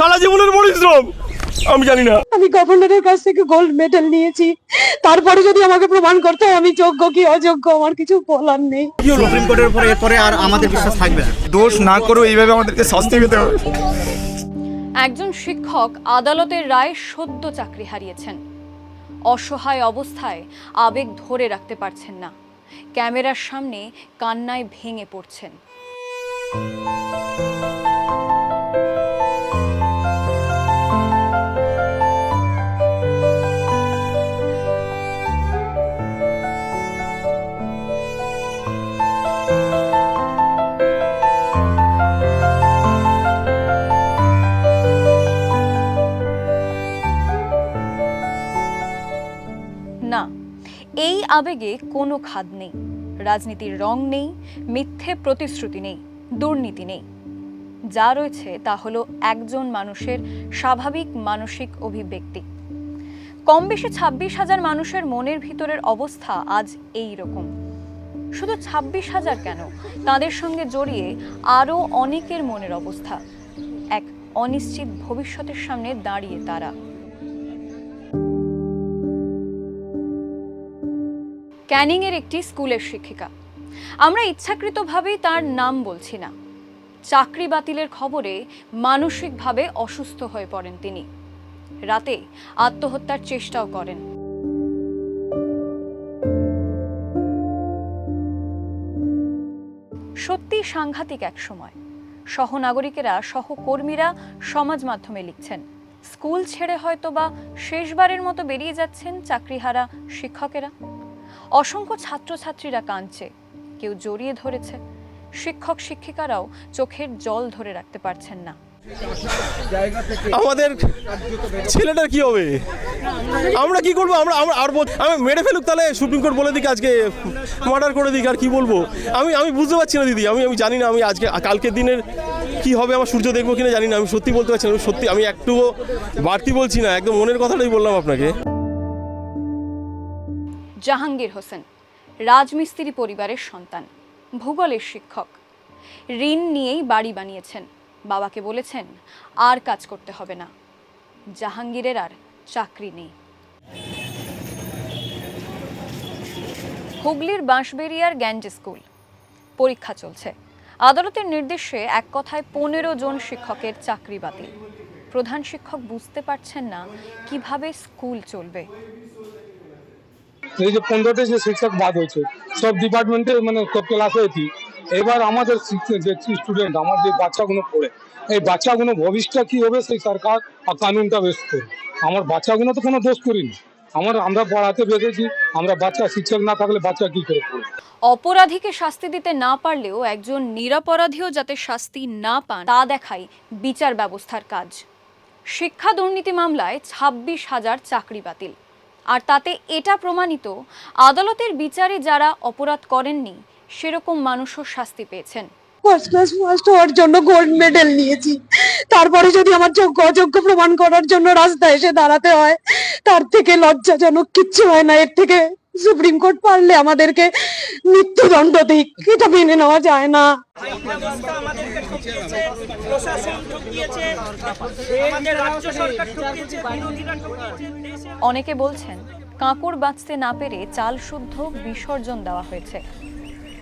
সারা জীবনের পরিশ্রম। আমি জানি না। আমি গভর্নরের কাছ থেকে গোল্ড মেডেল নিয়েছি। তারপরে যদি আমাকে প্রমাণ করতে হয় আমি যোগ্য কি অযোগ্য আমার কিছু বলার নেই। সুপ্রিম কোর্টের উপরে এরপরে আর আমাদের বিশ্বাস থাকবে না। দোষ না করেও এইভাবে আমাদেরকে শাস্তি পেতে হবে। একজন শিক্ষক আদালতের রায় সদ্য চাকরি হারিয়েছেন। অসহায় অবস্থায় আবেগ ধরে রাখতে পারছেন না। ক্যামেরার সামনে কান্নায় ভেঙে পড়ছেন। এই আবেগে কোনো খাদ নেই। রাজনীতির রং নেই, মিথ্যে প্রতিশ্রুতি নেই, দুর্নীতি নেই। যা রয়েছে তা হলো একজন মানুষের স্বাভাবিক মানসিক অভিব্যক্তি। কম বেশি ছাব্বিশ হাজার মানুষের মনের ভিতরের অবস্থা আজ এই রকম। শুধু ছাব্বিশ হাজার কেন? তাদের সঙ্গে জড়িয়ে আরও অনেকের মনের অবস্থা। এক অনিশ্চিত ভবিষ্যতের সামনে দাঁড়িয়ে তারা। ক্যানিংয়ের একটি স্কুলের শিক্ষিকা। আমরা ইচ্ছাকৃতভাবেই তার নাম বলছি না। চাকরি বাতিলের খবরে মানসিকভাবে অসুস্থ হয়ে পড়েন তিনি। রাতে আত্মহত্যার চেষ্টাও করেন। সত্যি সাংঘাতিক এক সময়। সহনাগরিকেরা, সহকর্মীরা সমাজ মাধ্যমে লিখছেন, স্কুল ছেড়ে হয়তো বা শেষবারের মতো বেরিয়ে যাচ্ছেন চাকরিহারা শিক্ষকেরা। অসংখ্য ছাত্রছাত্রীরা কাঁদছে। কেউ জড়িয়ে ধরেছে। শিক্ষক, শিক্ষিকারাও চোখের জল ধরে রাখতে পারছেন না। আমাদের ছেলেটার কি হবে? আমরা কি করব? আমরা আমরা আর আমি মেরে ফেলুক তাহলে সুপ্রিম কোর্ট বলে দিক, আজকে মার্ডার করে দিক, আর কি বলব? আমি আমি বুঝতে পারছি না দিদি, আমি আমি জানি না, আমি আজকে, কালকের দিনের কি হবে, আমার সূর্য দেখব কিনা জানি না, আমি সত্যি বলতে পারছি না সত্যি, আমি একটুও বাড়তি বলছি না, একদম মনের কথাটাই বললাম আপনাকে। জাহাঙ্গীর হোসেন, রাজমিস্ত্রি পরিবারের সন্তান, ভূগোলের শিক্ষক। ঋণ নিয়েই বাড়ি বানিয়েছেন। বাবাকে বলেছেন, আর কাজ করতে হবে না। জাহাঙ্গীরের আর চাকরি নেই। হুগলির বাঁশবেরিয়ার গ্যান্ড স্কুল, পরীক্ষা চলছে। আদালতের নির্দেশে এক কথায় পনেরো জন শিক্ষকের চাকরি বাতিল। প্রধান শিক্ষক বুঝতে পারছেন না কীভাবে স্কুল চলবে। এই যে পনেরোটা যে শিক্ষক বাদ হয়েছে, সব ডিপার্টমেন্টে মানে সব ক্লাসে কি এবার আমাদের যে স্টুডেন্ট আমার যে বাচ্চাগুলো পড়ে, এই বাচ্চাগুলো ভবিষ্যৎ কি হবে সেই সরকার আর কানুনটা বেশ করে। আমার বাচ্চাগুলো তো কোনো দোষ করিনি। আমার, আমরা পড়াতে বেঁধেছি, আমরা বাচ্চা শিক্ষক না থাকলে বাচ্চা কি করে পড়বে? অপরাধীকে শাস্তি দিতে না পারলেও একজন নিরাপরাধীও যাতে শাস্তি না পান, তা দেখাই বিচার ব্যবস্থার কাজ। শিক্ষা দুর্নীতি মামলায় ছাব্বিশ হাজার চাকরি বাতিল। আর তাতে এটা প্রমাণিত, আদালতের বিচারে যারা অপরাধ করেননি, সেরকম মানুষও শাস্তি পেয়েছেন। ফার্স্ট ক্লাস ফার্স্ট হওয়ার জন্য গোল্ড মেডেল নিয়েছি। তারপরে যদি আমার যোগ্য অযোগ্য প্রমাণ করার জন্য রাস্তায় এসে দাঁড়াতে হয়, তার থেকে লজ্জাজনক কিচ্ছু হয় না, এর থেকে সুপ্রিম কোর্ট পারলে আমাদেরকে মৃত্যুদণ্ড দিক। এটা মেনে নেওয়া যায় না। অনেকে বলছেন কাঁকড় বাঁচতে না পেরে চাল শুদ্ধ বিসর্জন দেওয়া হয়েছে।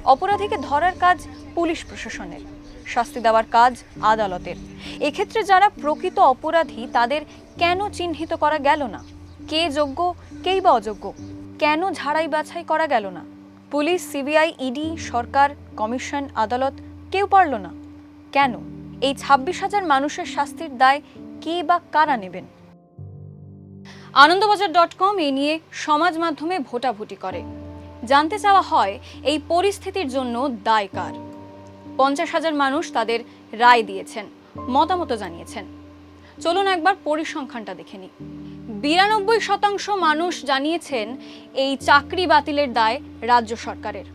অপরাধীকে ধরার কাজ পুলিশ প্রশাসনের, শাস্তি দেওয়ার কাজ আদালতের। এক্ষেত্রে যারা প্রকৃত অপরাধী, তাদের কেন চিহ্নিত করা গেল না? কে যোগ্য কেই বা অযোগ্য? কেন ঝাড়াই বাছাই করা গেল না? পুলিশ, সিবিআই, ইডি, সরকার, কমিশন, আদালত কেউ পারল না। কেন? এই ছাব্বিশ হাজার মানুষের শাস্তির দায় কে বা কারা নেবেন? আনন্দবাজার ডট কম এ নিয়ে সমাজ মাধ্যমে ভোটাভুটি করে। জানতে চাওয়া হয়, এই পরিস্থিতির জন্য দায় কার? পঞ্চাশ হাজার মানুষ তাদের রায় দিয়েছেন মতামত জানিয়েছেন। চলুন একবার পরিসংখ্যানটা দেখে নিই। বিরানব্বই শতাংশ মানুষ জানিয়েছেন এই চাকরি বাতিলের দায় রাজ্য সরকারের।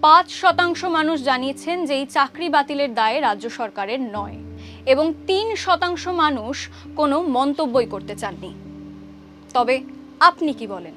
পাঁচ শতাংশ মানুষ জানিয়েছেন যে এই চাকরি বাতিলের দায় রাজ্য সরকারের নয় এবং তিন শতাংশ মানুষ কোনো মন্তব্যই করতে চাননি। তবে আপনি কি বলেন?